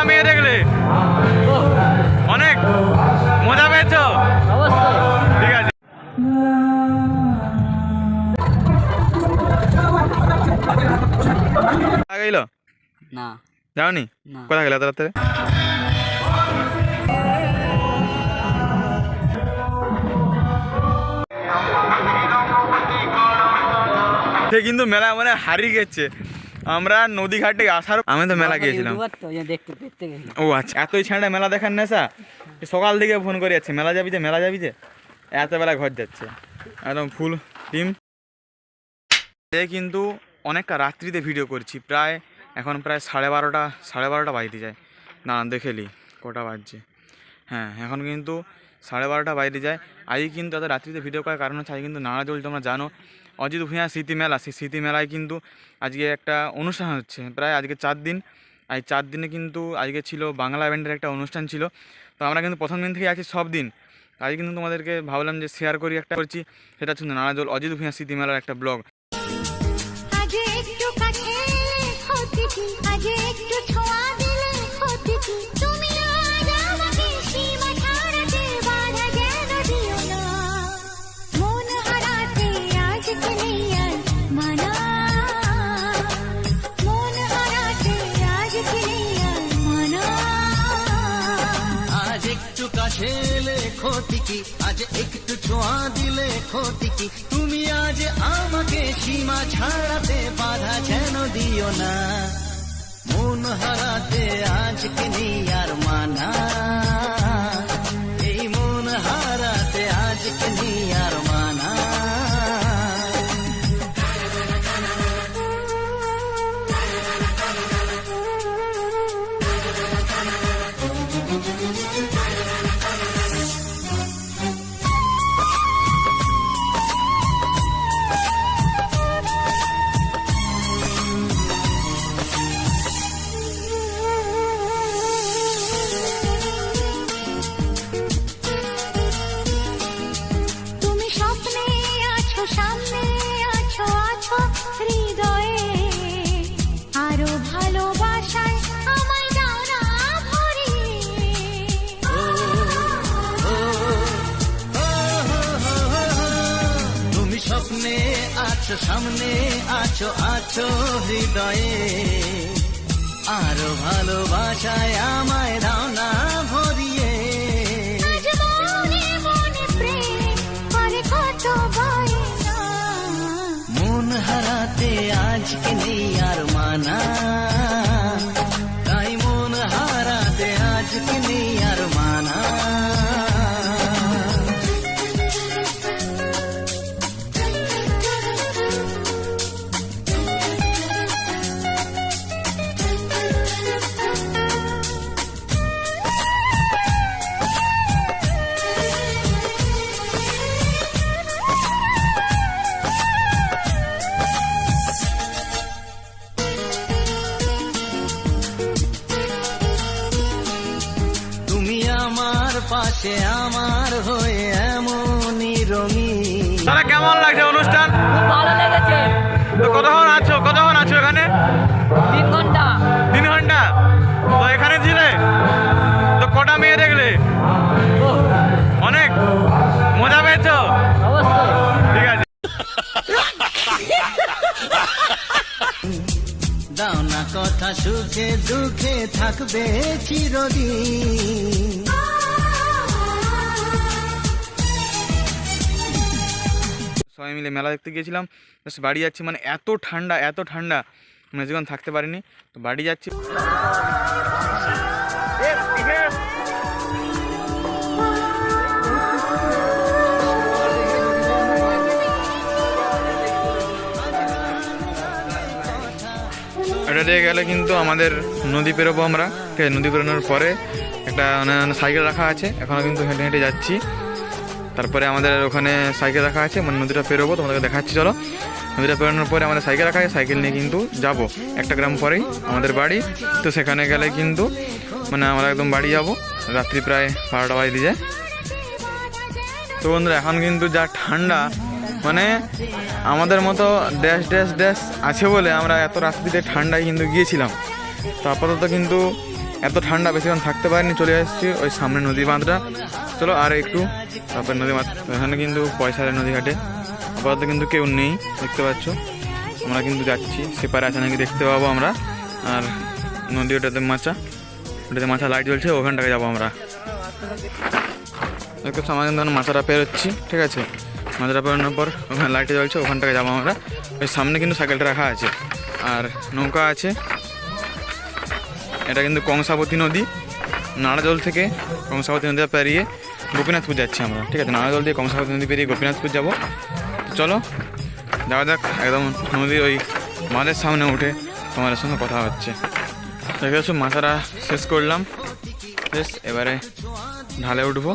কটা মেয়ে দেখলে। অনেক মজা পেয়েছ? ঠিক আছে। গেল না। যাওনি? কোথায় গেলে রাত্রে? সে কিন্তু মেলা মানে হারিয়ে গেছে। আমরা নদী ঘাটে আসার আমি তো মেলা গিয়েছিলাম। ও আচ্ছা এতই ছেঁড়া মেলা দেখার নেশা? সকাল থেকে ফোন করে যাচ্ছে মেলা যাবি যে মেলা যাবি যে? এত বেলা ঘর যাচ্ছে। একদম ফুল টিম কিন্তু অনেকটা রাত্রিতে ভিডিও করছি প্রায় এখন প্রায় সাড়ে বারোটা সাড়ে বারোটা বাজতে যায়। না দেখেলি কটা বাজছে। হ্যাঁ এখন কিন্তু সাড়ে বারোটা বাইরে যায়। আজকে কিন্তু এত রাত্রিতে ভিডিও করার কারণ হচ্ছে আজকে কিন্তু নাড়াজোল তোমরা জানো। অজিত ভূঁয়া স্মৃতি মেলা, সেই স্মৃতি মেলায় কিন্তু আজকে একটা অনুষ্ঠান হচ্ছে। প্রায় আজকে চার দিন। আজ চার দিনে কিন্তু আজকে ছিল বাংলা ব্যান্ডের একটা অনুষ্ঠান ছিল। তো আমরা কিন্তু প্রথম দিন থেকে আছি সব দিন। আজকে কিন্তু তোমাদেরকে ভাবলাম যে শেয়ার করি একটা করছি। সেটা হচ্ছে নানাজল অজিত ভূঁয়া স্মৃতি মেলার একটা ব্লগ ক্ষতি কি আজ একটু ছোঁয়া দিলে ক্ষতি কি তুমি আজ আমাকে সীমা ছাড়াতে বাধা যেন দিও না। মন হারাতে আজকে নেই আর মানা। আছো সামনে আছো আছো হৃদয়ে। আরও ভালোবাসায় আছো এখানে? তিন ঘণ্টা। তিন ঘণ্টা? তো এখানে ছিলে? তো কটা মেয়ে দেখলে? অনেক। মজা পেয়েছ? ঠিক আছে। দাও না কথা সুখে দুঃখে থাকবে চিরদিন। সবাই মিলে মেলা দেখতে গিয়েছিলাম। জাস্ট বাড়ি যাচ্ছি মানে এত ঠান্ডা এত ঠান্ডা। মানে যখন থাকতে পারিনি, তো বাড়ি যাচ্ছি। এটা দিয়ে গেলে কিন্তু আমাদের নদী পেরোবো আমরা। ঠিক আছে, নদী পেরোনোর পরে একটা মানে সাইকেল রাখা আছে। এখনও কিন্তু হেঁটে হেঁটে যাচ্ছি। তারপরে আমাদের ওখানে সাইকেল রাখা আছে মানে নদীটা পেরোবো, তোমাদেরকে দেখাচ্ছি, চলো। নদীটা পেরোনোর পরে আমাদের সাইকেল রাখা আছে সাইকেল নিয়ে কিন্তু যাব। একটা গ্রাম পরেই আমাদের বাড়ি, তো সেখানে গেলে কিন্তু মানে আমরা একদম বাড়ি যাব, রাত্রি প্রায় বারোটা বাজে যায় তো বন্ধুরা, এখন কিন্তু যা ঠান্ডা মানে আমাদের মতো ড্যাশ ড্যাশ ড্যাশ আছে বলে আমরা এত রাত্রিতে ঠান্ডায় কিন্তু গিয়েছিলাম। তো আপাতত কিন্তু এত ঠান্ডা বেশিক্ষণ থাকতে পারিনি, চলে এসেছি ওই সামনে নদী বাঁধটা চলো আর একটু। তারপর নদী এখানে কিন্তু পয়সার নদী ঘাটে। আপাতত কিন্তু কেউ নেই, দেখতে পাচ্ছ। আমরা কিন্তু যাচ্ছি। সেপারে আছে নাকি দেখতে পাবো আমরা। আর নদী ওটাতে মাচা। ওটাতে মাছা লাইট জ্বলছে, ওখানটাকে যাব আমরা। দেখতে আমরা কিন্তু মাচাটা পেরোচ্ছি, ঠিক আছে? মাচাটা পেরোনোর পর ওখানে লাইটে জ্বলছে, ওখানটাকে যাব আমরা। ওই সামনে কিন্তু সাইকেলটা রাখা আছে। আর নৌকা আছে। এটা কিন্তু কংসাবতী নদী। নাড়াজল থেকে কংসাবতী নদীটা পেরিয়ে গোপীনাথপুর যাচ্ছি আমরা, ঠিক আছে? নাড়াজল দিয়ে কংসাবতী নদী পেরিয়ে গোপীনাথপুর যাব। চলো যাওয়া যাক, একদম নদীর ওই মাঝের সামনে উঠে তোমাদের সঙ্গে কথা হচ্ছে। দেখে যাচ্ছ মাথাটা শেষ করলাম। বেশ, এবারে ঢালে উঠবো।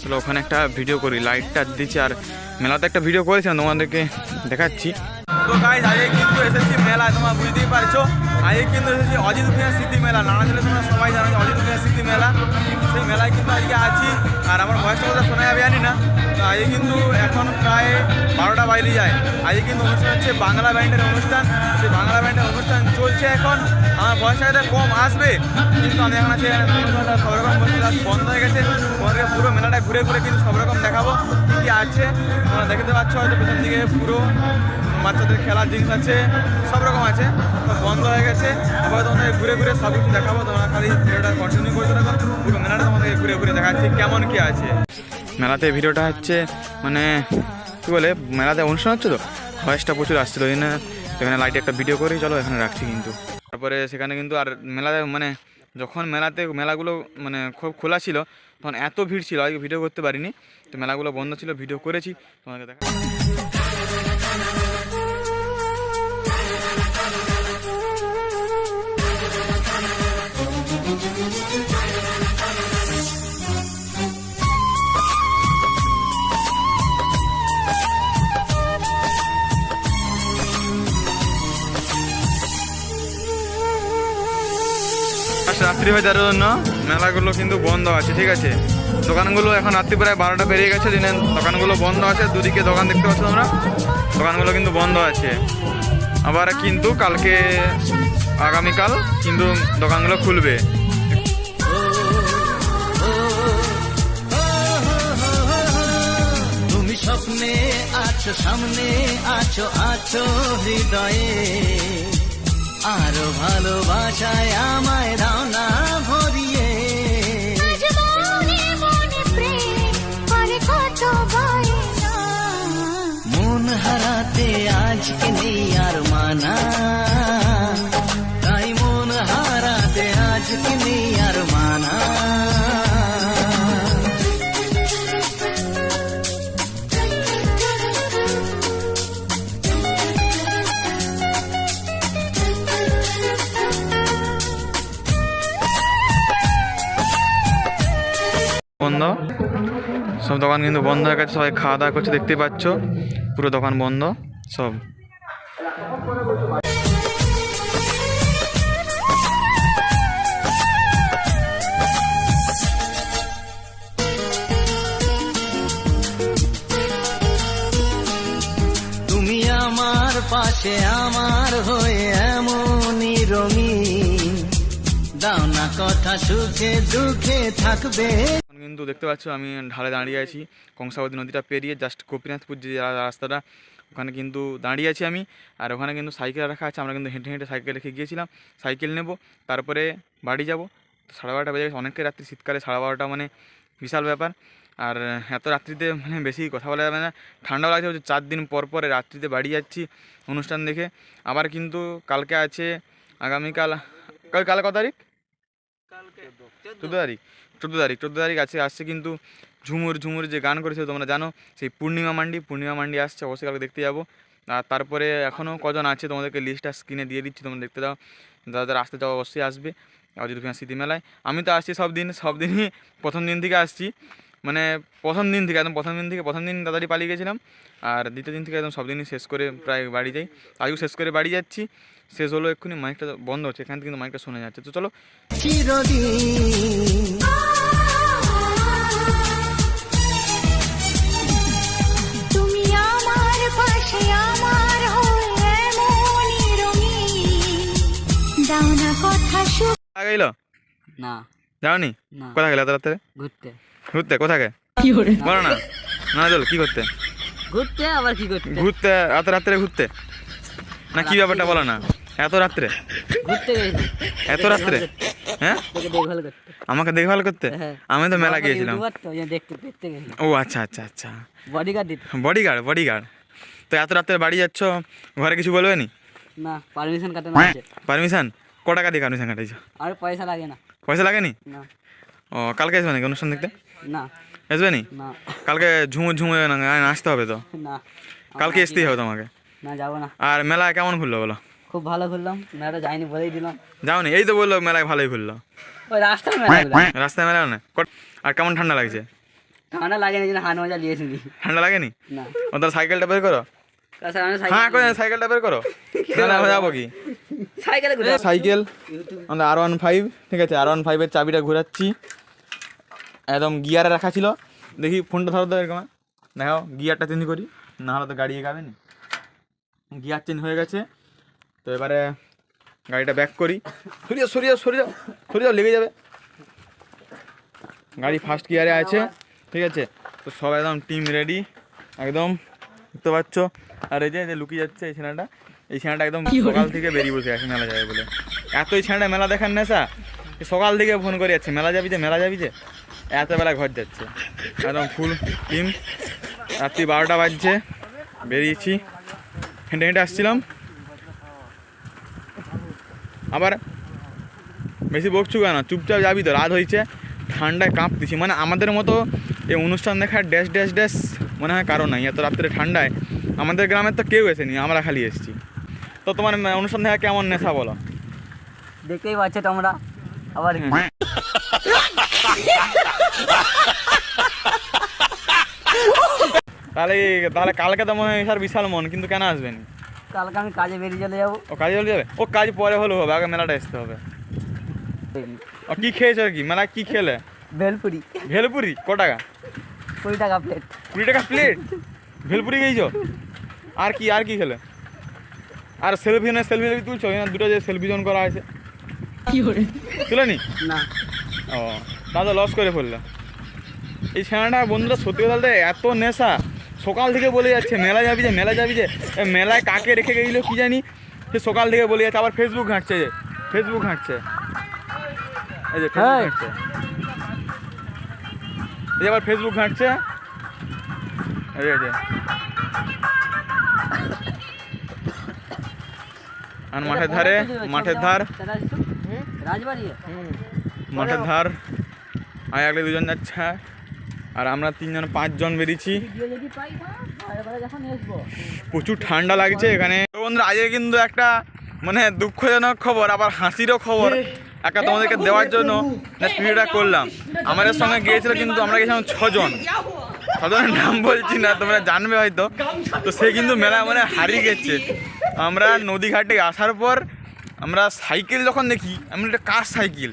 চলো, ওখানে একটা ভিডিও করি লাইটটা দিচ্ছি, আর মেলাতে একটা ভিডিও করেছিলাম, তোমাদেরকে দেখাচ্ছি। তো গাইজ আজকে কিন্তু এসেছি মেলা তোমরা বুঝতেই পারছ। আজকে কিন্তু এসেছি অজিত মিয়া স্মৃতি মেলা নানাজলে তোমরা সবাই জানো যে অজিত মিয়া স্মৃতি মেলা। সেই মেলায় কিন্তু আজকে আছি, আর আমার বয়সটা কথা শোনা যাবে, জানি না। তো আজকে কিন্তু এখন প্রায় বারোটা বাইরে যায়। আজকে কিন্তু অনুষ্ঠান হচ্ছে বাংলা ব্যান্ডের অনুষ্ঠান। সেই বাংলা ব্যান্ডের অনুষ্ঠান চলছে এখন। আমার বয়সটা কম আসবে, কিন্তু আমি এখন আছি সব রকম বন্ধ হয়ে গেছে। তোমাদেরকে পুরো মেলাটা ঘুরে ঘুরে কিন্তু সব রকম দেখাবো, কী কী আছে। তোমরা দেখতে পাচ্ছ হয়তো পেছন দিকে পুরো বাচ্চাদের খেলার জিনিস আছে। সব রকম আছে, বন্ধ হয়ে গেছে। আবার তোমাদের ঘুরে ঘুরে সব কিছু দেখাবো। তোমরা খালি ভিডিওটা কন্টিনিউ করতে থাকো পুরো মেলাটা তোমাদের ঘুরে ঘুরে দেখাচ্ছি, কেমন কি আছে। মেলাতে ভিডিওটা হচ্ছে মানে কী বলে, মেলাতে অনুষ্ঠান হচ্ছে তো? ভয়েসটা প্রচুর আসছিল, ওই এখানে লাইটে একটা ভিডিও করেই চলো এখানে রাখছি কিন্তু। তারপরে সেখানে কিন্তু আর মেলাতে মানে যখন মেলাতে, মেলাগুলো মানে খুব খোলা ছিল, তখন এত ভিড় ছিল, আজকে ভিডিও করতে পারিনি। তো মেলাগুলো বন্ধ ছিল ভিডিও করেছি তোমাকে দেখা রাত্রি হয়ে যাওয়ার জন্য মেলাগুলো কিন্তু বন্ধ আছে, ঠিক আছে? দোকানগুলো এখন রাত্রি প্রায় বারোটা বেরিয়ে গেছে দিনে। দোকানগুলো বন্ধ আছে, দুদিকে দোকান দেখতে পাচ্ছ তোমরা? দোকানগুলো কিন্তু বন্ধ আছে। আবার কিন্তু কালকে, আগামীকাল কিন্তু দোকানগুলো খুলবে। তুমি স্বপ্নে আছো, সামনে আছো আছো হৃদয়ে। আরও ভালোবাসায় আমায় দাও না ভরিয়ে। মন হারাতে আজকে বন্ধ। সব দোকান কিন্তু বন্ধ হয়ে গেছে, সবাই খাওয়া দাওয়া করছে দেখতে পাচ্ছ। পুরো দোকান বন্ধ, সব। তুমি আমার পাশে, আমার হয়ে এমনই রঙিন। দাও না কথা, সুখে দুঃখে থাকবে। কিন্তু দেখতে পাচ্ছ আমি ঢালে দাঁড়িয়ে আছি। কংসাবতী নদীটা পেরিয়ে জাস্ট গোপীনাথপুর যে রাস্তাটা, ওখানে কিন্তু দাঁড়িয়ে আছি আমি। আর ওখানে কিন্তু সাইকেল রাখা আছে, আমরা কিন্তু হেঁটে হেঁটে সাইকেল রেখে গিয়েছিলাম। সাইকেল নেব, তারপরে বাড়ি যাব। সাড়ে বারোটা বেজে গেছে রাত্রি, শীতকালে সাড়ে বারোটা মানে বিশাল ব্যাপার। আর এত রাত্রিতে মানে বেশি কথা বলা যাবে না। ঠান্ডাও লাগছে হচ্ছে চার দিন পর পরে রাত্রিতে বাড়ি যাচ্ছি অনুষ্ঠান দেখে। আবার কিন্তু কালকে আছে, আগামীকাল, কাল কাল কত তারিখ? চোদ্দ তারিখ চোদ্দ তারিখ তারিখ আছে, আসছে কিন্তু ঝুমুর ঝুমুর যে গান করেছে তোমরা জানো, সেই পূর্ণিমা মান্ডি পূর্ণিমা মান্ডি আসছে, অবশ্যই কালকে দেখতে যাব। আর তারপরে এখনও কজন আছে তোমাদেরকে লিস্টটা স্ক্রিনে দিয়ে দিচ্ছি, তোমরা দেখতে দাও। যাদের আসতে যাও অবশ্যই আসবে অযোধ্যা স্মৃতি মেলায়। আমি তো আসছি সব দিন, সব দিনই প্রথম দিন থেকে আসছি। মানে প্রথম দিন থেকে একদম প্রথম দিন থেকে প্রথম দিন তাড়াতাড়ি পালিয়ে গেছিলাম। আর দ্বিতীয় দিন থেকে একদম সব দিনই শেষ করে প্রায় বাড়ি যাই। আজকেও শেষ করে বাড়ি যাচ্ছি। শেষ হলো এক্ষুনি মাইকটা বন্ধ হচ্ছে এখান থেকে কিন্তু মাইকটা শোনা যাচ্ছে। তো চলো। কথা গেল? না। যাওনি? কোথায় গেলে রাত্রে? ঘুরতে। ঘুরতে কোথাকে? বলো? না না। চল কি করতে? ঘুরতে আবার কি করতে? ঘুরতে এত রাত্রে ঘুরতে? না কি ব্যাপারটা বলো না? এত রাত্রে? ঘুরতে এত রাত্রে? হ্যাঁ? তোকে দেখভাল করতে। আমাকে দেখভাল করতে? হ্যাঁ। আমি তো মেলা গিয়েছিলাম। ও আচ্ছা আচ্ছা আচ্ছা। বডিগার্ড বডিগার্ড বডিগার্ড তো এত রাত্রে বাড়ি যাচ্ছ? ঘরে কিছু বলবে নি? না পারমিশন কাটানো পারমিশন ক টাকা দিয়ে পারমিশন কাটাইছো? আর পয়সা লাগে না। পয়সা লাগেনি? না। ও কালকে আসবে নাকি অনুষ্ঠান দেখতে? না। আসবে নি? না। কালকে ঝুমু ঝুমু আসতে হবে তো। না। কালকে আসতেই হবে তোমাকে। না যাব না। আর মেলা কেমন ঘুরলো বলো? খুব ভালো ঘুরলাম। মেলাটা যাইনি বলেই দিলাম। যাওনি? এই তো বলল মেলায় ভালোই ঘুরলো। ওই রাস্তার মেলা। রাস্তায় মেলা না আর কেমন ঠান্ডা লাগছে? ঠান্ডা লাগে না হান মজা দিয়েছিলি ঠান্ডা লাগেনি? না। ও সাইকেলটা বের করো। হ্যাঁ করে সাইকেলটা বের করো। না যাব কি? সাইকেলে সাইকেল। আমরা আর ওয়ান ফাইভ ঠিক আছে? আর ওয়ান ফাইভের চাবিটা ঘোরাচ্ছি। একদম গিয়ারে রাখা ছিল। দেখি ফোনটা ধরো তো এরকম। দেখাও গিয়ারটা চেঞ্জ করি। না হলে তো গাড়ি এগাবে না। গিয়ার চেঞ্জ হয়ে গেছে। তো এবারে গাড়িটা ব্যাক করি। সরিয়ে সরিয়ে সরিয়ে সরিয়ে লেগে যাবে। গাড়ি ফার্স্ট গিয়ারে আছে ঠিক আছে? তো সব একদম টিম রেডি একদম দেখতে পাচ্ছ। আর এই যে লুকিয়ে যাচ্ছে এই ছেলেটা এই ছেলেটা একদম সকাল থেকে বেরিয়ে বসে আছে মেলা যাবে বলে। এত এই ছেলেটা মেলা দেখার নেশা? সকাল থেকে ফোন করে যাচ্ছে মেলা যাবি যে মেলা যাবি যে? এত বেলা ঘর যাচ্ছে। একদম ফুল টিম রাত্রি বারোটা বাজছে বেরিয়েছি। হেঁটে হেঁটে আসছিলাম। আবার বেশি বকছু কেন? চুপচাপ যাবি তো রাত হয়েছে ঠান্ডায় কাঁপতেছি। মানে আমাদের মতো এই অনুষ্ঠান দেখার ড্যাশ ড্যাশ ড্যাশ মনে হয় কারণ নাই। এত রাত্রে ঠান্ডায় আমাদের গ্রামের তো কেউ এসেনি আমরা খালি এসেছি। তো তোমার অনুষ্ঠান দেখা কেমন নেশা বলো? দেখতেই পাচ্ছ তোমরা। আবার? তাহলে তাহলে কালকে তো মনে হয় স্যার বিশাল মন কিন্তু কেন আসবেন? কালকে আমি কাজে বেরিয়ে চলে যাব। ও কাজে চলে যাবে? ও কাজ পরে হলেও হবে আগে মেলাটা আসতে হবে। ও কি খেয়েছো আর কি? মেলা কি খেলে? ভেলপুরি। ভেলপুরি? ক টাকা? কুড়ি টাকা প্লেট কুড়ি টাকা প্লেট ভেলপুরি খেয়েছো? আর কি আর কি খেলে? আর সেলফি না সেলফি তুলছো? এখানে দুটো যে সেলফি জোন করা আছে। তুলে নি না। ও। তাহলে লস করে ফেলল। এই ছানাটা বন্ধুরা সত্যি কথা বলতে এত নেশা। সকাল থেকে বলে যাচ্ছে মেলা যাবি যে মেলা যাবি যে মেলায় কাকে রেখে গেছিল কি জানি? সে সকাল থেকে বলে যাচ্ছে আবার ফেসবুক ঘাঁটছে যে ফেসবুক ঘাঁটছে। এই যে ফেসবুক ঘাঁটছে। এই যে আবার ফেসবুক ঘাঁটছে। এই যে, আর মাঠের ধারে মাঠের ধার। রাজবাড়ি। মাঠের ধার। আর একলে দুজন যাচ্ছে আর আমরা তিনজন, পাঁচজন বেরিয়েছি। প্রচুর ঠান্ডা লাগছে এখানে। বন্ধুরা, আজকে কিন্তু একটা মানে দুঃখজনক খবর, আবার হাসিরও খবর। একটা তোমাদেরকে দেওয়ার জন্য ভিডিওটা করলাম। আমাদের সঙ্গে গিয়েছিল কিন্তু আমরা গেছিলাম ছজন। ছজনের নাম বলছি না, তোমরা জানবে হয়তো। তো সে কিন্তু মেলা মানে হারিয়ে গেছে। আমরা নদীঘাটে আসার পর আমরা সাইকেল যখন দেখি আমি একটা কার সাইকেল?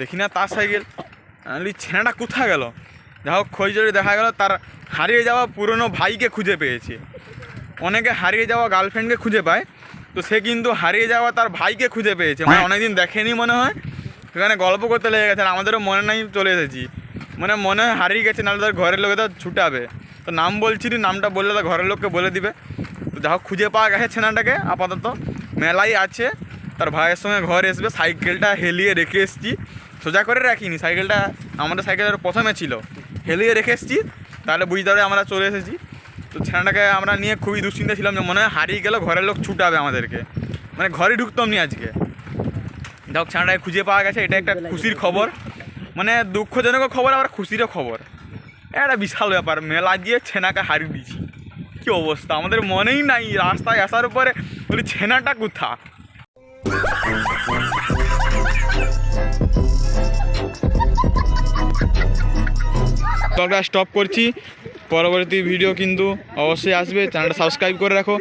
দেখি না তার সাইকেল। আমি ছেলেটা কোথায় গেল? যা হোক খোঁজ দেখা গেল তার হারিয়ে যাওয়া পুরনো ভাইকে খুঁজে পেয়েছে। অনেকে হারিয়ে যাওয়া গার্লফ্রেন্ডকে খুঁজে পায় তো সে কিন্তু হারিয়ে যাওয়া তার ভাইকে খুঁজে পেয়েছে। মানে অনেকদিন দেখেনি মনে হয়। সেখানে গল্প করতে লেগে গেছে আর আমাদেরও মনে নাই চলে এসেছি। মানে মনে হয় হারিয়ে গেছে নাহলে তার ঘরের লোকে তো ছুটাবে। তো নাম বলছি নি, নামটা বললে তার ঘরের লোককে বলে দিবে। তো যা হোক খুঁজে পাওয়া গেছে ছেনাটাকে আপাতত মেলাই আছে। তার ভাইয়ের সঙ্গে ঘর আসবে সাইকেলটা হেলিয়ে রেখে এসেছি। সোজা করে রাখিনি। সাইকেলটা আমাদের সাইকেলের প্রথমে ছিল। হেলিয়ে রেখে এসেছি। তাহলে বুঝতে পারবে আমরা চলে এসেছি। তো ছেলেটাকে আমরা নিয়ে খুবই দুশ্চিন্তা ছিলাম যে মনে হয় হারিয়ে গেল, ঘরের লোক ছুটাবে আমাদেরকে। মানে ঘরে ঢুকতাম নি আজকে। যাক ছেলেটাকে খুঁজে পাওয়া গেছে, এটা একটা খুশির খবর। মানে দুঃখজনক খবর, আবার খুশিরও খবর। এটা বিশাল ব্যাপার, মেলা গিয়ে ছেনাকে হারিয়ে দিয়েছি। কী অবস্থা? আমাদের মনেই নাই, রাস্তায় আসার পরে বলি, ছেনাটা কোথা? স্টপ করছি। পরবর্তী ভিডিও কিন্তু অবশ্যই আসবে। চ্যানেলটা সাবস্ক্রাইব করে রাখো।